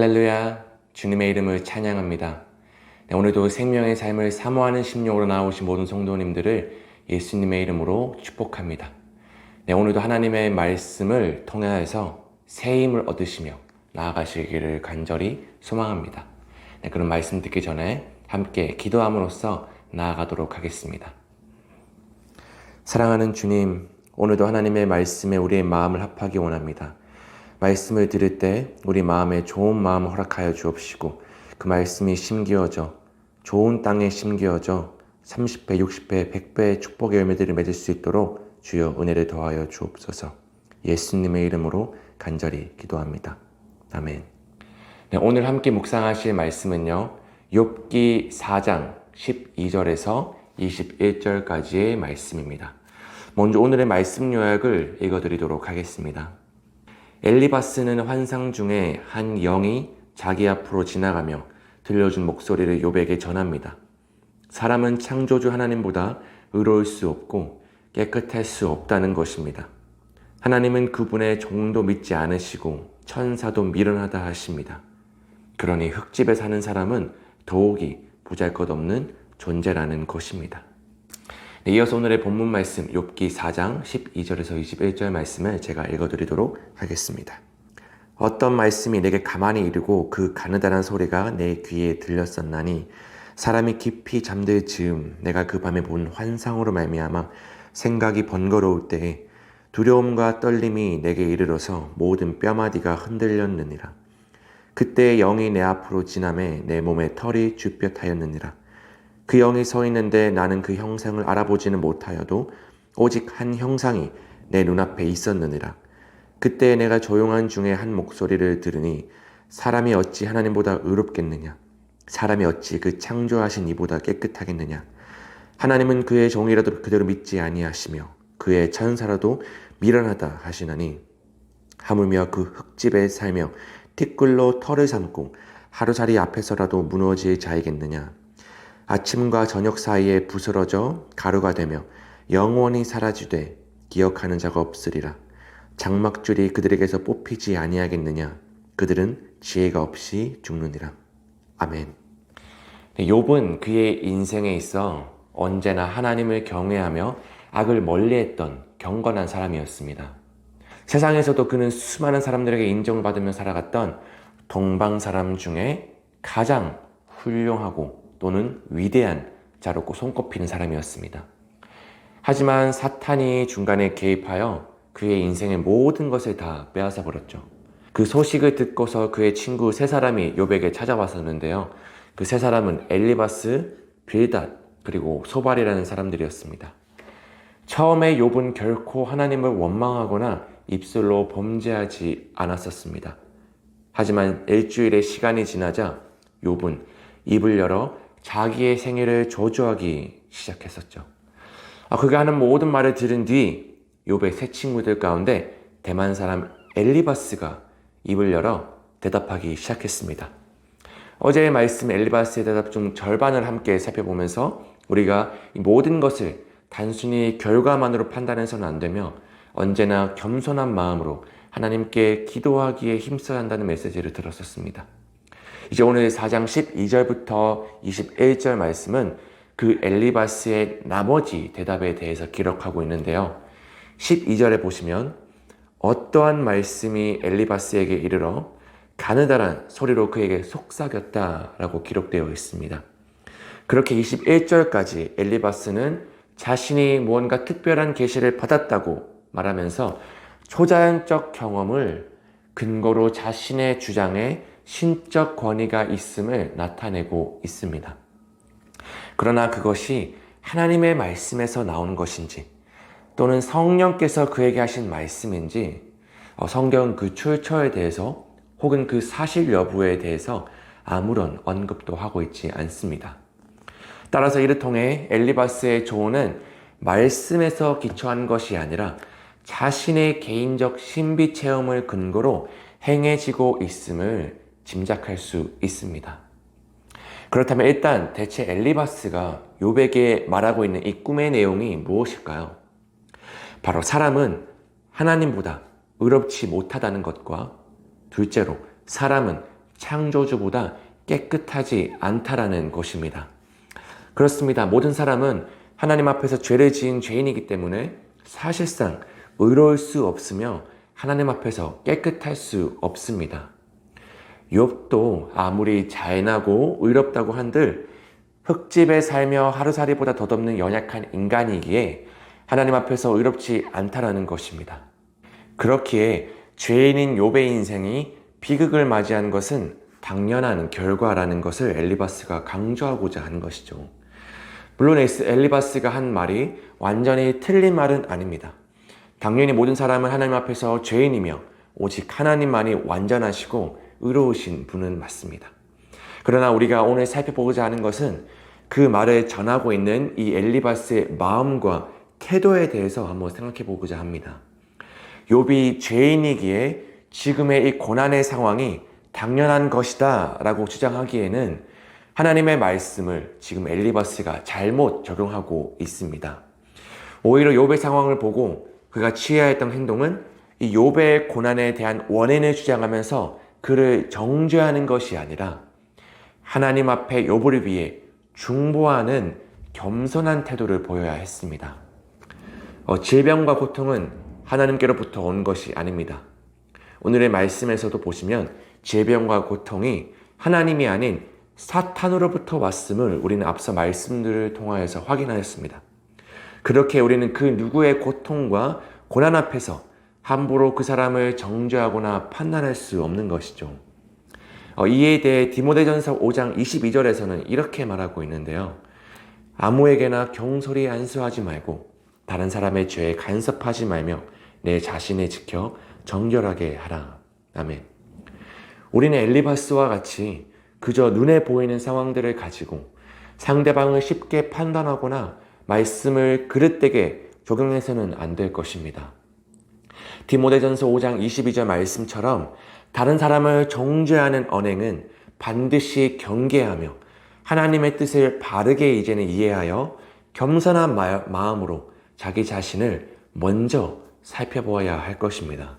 할렐루야, 주님의 이름을 찬양합니다. 네, 오늘도 생명의 삶을 사모하는 심령으로 나오신 모든 성도님들을 예수님의 이름으로 축복합니다. 네, 오늘도 하나님의 말씀을 통하여서 새 힘을 얻으시며 나아가시기를 간절히 소망합니다. 네, 그런 말씀 듣기 전에 함께 기도함으로써 나아가도록 하겠습니다. 사랑하는 주님, 오늘도 하나님의 말씀에 우리의 마음을 합하기 원합니다. 말씀을 들을 때 우리 마음에 좋은 마음 허락하여 주옵시고 그 말씀이 심기어져 좋은 땅에 심기어져 30배, 60배, 100배의 축복의 열매들을 맺을 수 있도록 주여 은혜를 더하여 주옵소서. 예수님의 이름으로 간절히 기도합니다. 아멘. 네, 오늘 함께 묵상하실 말씀은요. 욥기 4장 12절에서 21절까지의 말씀입니다. 먼저 오늘의 말씀 요약을 읽어드리도록 하겠습니다. 엘리바스는 환상 중에 한 영이 자기 앞으로 지나가며 들려준 목소리를 욥에게 전합니다. 사람은 창조주 하나님보다 의로울 수 없고 깨끗할 수 없다는 것입니다. 하나님은 그분의 종도 믿지 않으시고 천사도 미련하다 하십니다. 그러니 흙집에 사는 사람은 더욱이 보잘것없는 존재라는 것입니다. 네, 이어서 오늘의 본문 말씀 욥기 4장 12절에서 21절 말씀을 제가 읽어드리도록 하겠습니다. 어떤 말씀이 내게 가만히 이르고 그 가느다란 소리가 내 귀에 들렸었나니 사람이 깊이 잠들 즈음 내가 그 밤에 본 환상으로 말미암아 생각이 번거로울 때에 두려움과 떨림이 내게 이르러서 모든 뼈마디가 흔들렸느니라. 그때 영이 내 앞으로 지남에 내 몸에 털이 쭈뼛하였느니라. 그 영이 서 있는데 나는 그 형상을 알아보지는 못하여도 오직 한 형상이 내 눈앞에 있었느니라. 그때 내가 조용한 중에 한 목소리를 들으니 사람이 어찌 하나님보다 의롭겠느냐? 사람이 어찌 그 창조하신 이보다 깨끗하겠느냐? 하나님은 그의 종이라도 그대로 믿지 아니하시며 그의 천사라도 미련하다 하시나니 하물며 그 흙집에 살며 티끌로 털을 삼고 하루살이 앞에서라도 무너질 자이겠느냐? 아침과 저녁 사이에 부스러져 가루가 되며 영원히 사라지되 기억하는 자가 없으리라. 장막줄이 그들에게서 뽑히지 아니하겠느냐? 그들은 지혜가 없이 죽느니라. 아멘. 네, 욥은 그의 인생에 있어 언제나 하나님을 경외하며 악을 멀리했던 경건한 사람이었습니다. 세상에서도 그는 수많은 사람들에게 인정받으며 살아갔던 동방 사람 중에 가장 훌륭하고 또는 위대한 자로 손꼽히는 사람이었습니다. 하지만 사탄이 중간에 개입하여 그의 인생의 모든 것을 다 빼앗아 버렸죠. 그 소식을 듣고서 그의 친구 세 사람이 욥에게 찾아왔었는데요. 그 세 사람은 엘리바스, 빌닷, 그리고 소발이라는 사람들이었습니다. 처음에 욥은 결코 하나님을 원망하거나 입술로 범죄하지 않았었습니다. 하지만 일주일의 시간이 지나자 욥은 입을 열어 자기의 생애를 저주하기 시작했었죠. 아, 그가 하는 모든 말을 들은 뒤 욥의 세 친구들 가운데 대만 사람 엘리바스가 입을 열어 대답하기 시작했습니다. 어제의 말씀 엘리바스의 대답 중 절반을 함께 살펴보면서 우리가 모든 것을 단순히 결과만으로 판단해서는 안 되며 언제나 겸손한 마음으로 하나님께 기도하기에 힘써야 한다는 메시지를 들었었습니다. 이제 오늘 4장 12절부터 21절 말씀은 그 엘리바스의 나머지 대답에 대해서 기록하고 있는데요. 12절에 보시면 어떠한 말씀이 엘리바스에게 이르러 가느다란 소리로 그에게 속삭였다라고 기록되어 있습니다. 그렇게 21절까지 엘리바스는 자신이 무언가 특별한 계시를 받았다고 말하면서 초자연적 경험을 근거로 자신의 주장에 신적 권위가 있음을 나타내고 있습니다. 그러나 그것이 하나님의 말씀에서 나오는 것인지 또는 성령께서 그에게 하신 말씀인지 어, 성경 그 출처에 대해서 혹은 그 사실 여부에 대해서 아무런 언급도 하고 있지 않습니다. 따라서 이를 통해 엘리바스의 조언은 말씀에서 기초한 것이 아니라 자신의 개인적 신비 체험을 근거로 행해지고 있음을 짐작할 수 있습니다. 그렇다면 일단 대체 엘리바스가 요백에 말하고 있는 이 꿈의 내용이 무엇일까요? 바로 사람은 하나님보다 의롭지 못하다는 것과 둘째로 사람은 창조주보다 깨끗하지 않다라는 것입니다. 그렇습니다. 모든 사람은 하나님 앞에서 죄를 지은 죄인이기 때문에 사실상 의로울 수 없으며 하나님 앞에서 깨끗할 수 없습니다. 욥도 아무리 잘나고 의롭다고 한들 흙집에 살며 하루살이보다 덧없는 연약한 인간이기에 하나님 앞에서 의롭지 않다라는 것입니다. 그렇기에 죄인인 욥의 인생이 비극을 맞이한 것은 당연한 결과라는 것을 엘리바스가 강조하고자 하는 것이죠. 물론 엘리바스가 한 말이 완전히 틀린 말은 아닙니다. 당연히 모든 사람은 하나님 앞에서 죄인이며 오직 하나님만이 완전하시고 의로우신 분은 맞습니다. 그러나 우리가 오늘 살펴보고자 하는 것은 그 말을 전하고 있는 이 엘리바스의 마음과 태도에 대해서 한번 생각해 보고자 합니다. 욥이 죄인이기에 지금의 이 고난의 상황이 당연한 것이다 라고 주장하기에는 하나님의 말씀을 지금 엘리바스가 잘못 적용하고 있습니다. 오히려 욥의 상황을 보고 그가 취해야 했던 행동은 이 욥의 고난에 대한 원인을 주장하면서 그를 정죄하는 것이 아니라 하나님 앞에 욥을 위해 중보하는 겸손한 태도를 보여야 했습니다. 어, 질병과 고통은 하나님께로부터 온 것이 아닙니다. 오늘의 말씀에서도 보시면 질병과 고통이 하나님이 아닌 사탄으로부터 왔음을 우리는 앞서 말씀들을 통하여서 확인하였습니다. 그렇게 우리는 그 누구의 고통과 고난 앞에서 함부로 그 사람을 정죄하거나 판단할 수 없는 것이죠. 어, 이에 대해 디모데전서 5장 22절에서는 이렇게 말하고 있는데요. 아무에게나 경솔히 안수하지 말고 다른 사람의 죄에 간섭하지 말며 내 자신을 지켜 정결하게 하라. 아멘. 우리는 엘리바스와 같이 그저 눈에 보이는 상황들을 가지고 상대방을 쉽게 판단하거나 말씀을 그릇되게 적용해서는 안 될 것입니다. 디모데전서 5장 22절 말씀처럼 다른 사람을 정죄하는 언행은 반드시 경계하며 하나님의 뜻을 바르게 이제는 이해하여 겸손한 마음으로 자기 자신을 먼저 살펴보아야 할 것입니다.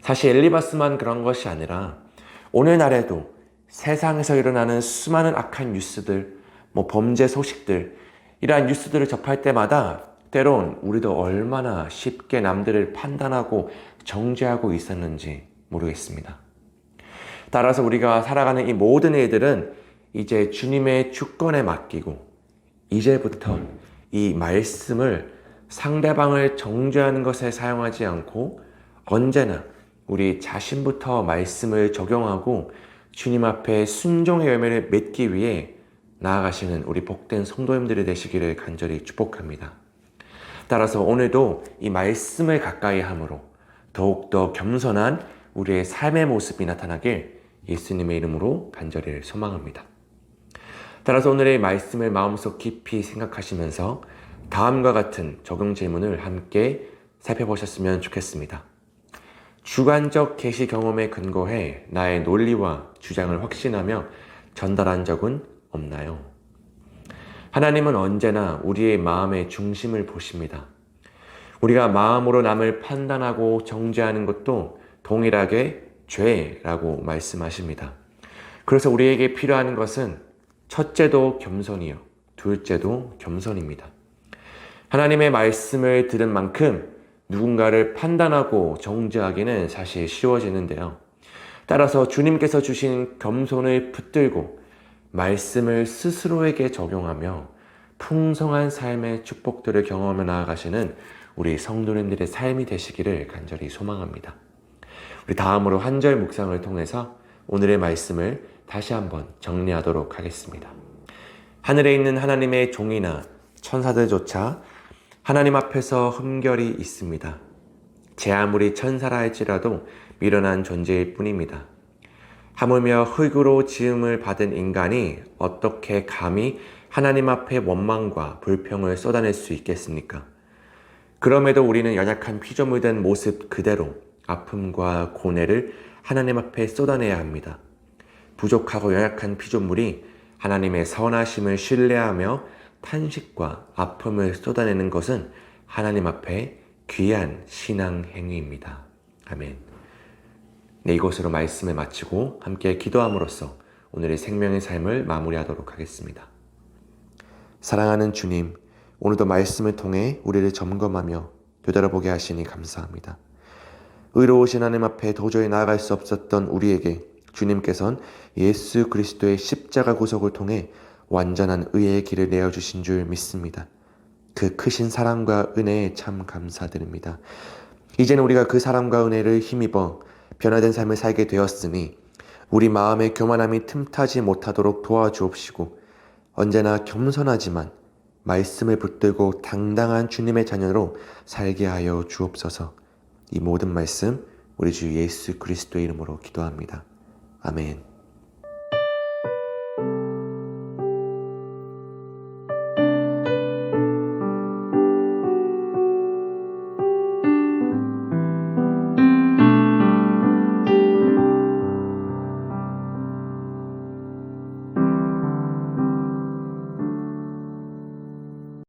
사실 엘리바스만 그런 것이 아니라 오늘날에도 세상에서 일어나는 수많은 악한 뉴스들, 뭐 범죄 소식들, 이러한 뉴스들을 접할 때마다 때론 우리도 얼마나 쉽게 남들을 판단하고 정죄하고 있었는지 모르겠습니다. 따라서 우리가 살아가는 이 모든 일들은 이제 주님의 주권에 맡기고 이제부터 이 말씀을 상대방을 정죄하는 것에 사용하지 않고 언제나 우리 자신부터 말씀을 적용하고 주님 앞에 순종의 열매를 맺기 위해 나아가시는 우리 복된 성도님들이 되시기를 간절히 축복합니다. 따라서 오늘도 이 말씀을 가까이 함으로 더욱더 겸손한 우리의 삶의 모습이 나타나길 예수님의 이름으로 간절히 소망합니다. 따라서 오늘의 말씀을 마음속 깊이 생각하시면서 다음과 같은 적용 질문을 함께 살펴보셨으면 좋겠습니다. 주관적 계시 경험에 근거해 나의 논리와 주장을 확신하며 전달한 적은 없나요? 하나님은 언제나 우리의 마음의 중심을 보십니다. 우리가 마음으로 남을 판단하고 정죄하는 것도 동일하게 죄라고 말씀하십니다. 그래서 우리에게 필요한 것은 첫째도 겸손이요. 둘째도 겸손입니다. 하나님의 말씀을 들은 만큼 누군가를 판단하고 정죄하기는 사실 쉬워지는데요. 따라서 주님께서 주신 겸손을 붙들고 말씀을 스스로에게 적용하며 풍성한 삶의 축복들을 경험해 나아가시는 우리 성도님들의 삶이 되시기를 간절히 소망합니다. 우리 다음으로 한 절 묵상을 통해서 오늘의 말씀을 다시 한번 정리하도록 하겠습니다. 하늘에 있는 하나님의 종이나 천사들조차 하나님 앞에서 흠결이 있습니다. 제 아무리 천사라 할지라도 미련한 존재일 뿐입니다. 하물며 흙으로 지음을 받은 인간이 어떻게 감히 하나님 앞에 원망과 불평을 쏟아낼 수 있겠습니까? 그럼에도 우리는 연약한 피조물 된 모습 그대로 아픔과 고뇌를 하나님 앞에 쏟아내야 합니다. 부족하고 연약한 피조물이 하나님의 선하심을 신뢰하며 탄식과 아픔을 쏟아내는 것은 하나님 앞에 귀한 신앙 행위입니다. 아멘. 네, 이것으로 말씀을 마치고 함께 기도함으로써 오늘의 생명의 삶을 마무리하도록 하겠습니다. 사랑하는 주님, 오늘도 말씀을 통해 우리를 점검하며 되돌아보게 하시니 감사합니다. 의로우신 하나님 앞에 도저히 나아갈 수 없었던 우리에게 주님께서는 예수 그리스도의 십자가 구속을 통해 완전한 의의 길을 내어주신 줄 믿습니다. 그 크신 사랑과 은혜에 참 감사드립니다. 이제는 우리가 그 사랑과 은혜를 힘입어 변화된 삶을 살게 되었으니 우리 마음의 교만함이 틈타지 못하도록 도와주옵시고 언제나 겸손하지만 말씀을 붙들고 당당한 주님의 자녀로 살게 하여 주옵소서. 이 모든 말씀 우리 주 예수 그리스도의 이름으로 기도합니다. 아멘.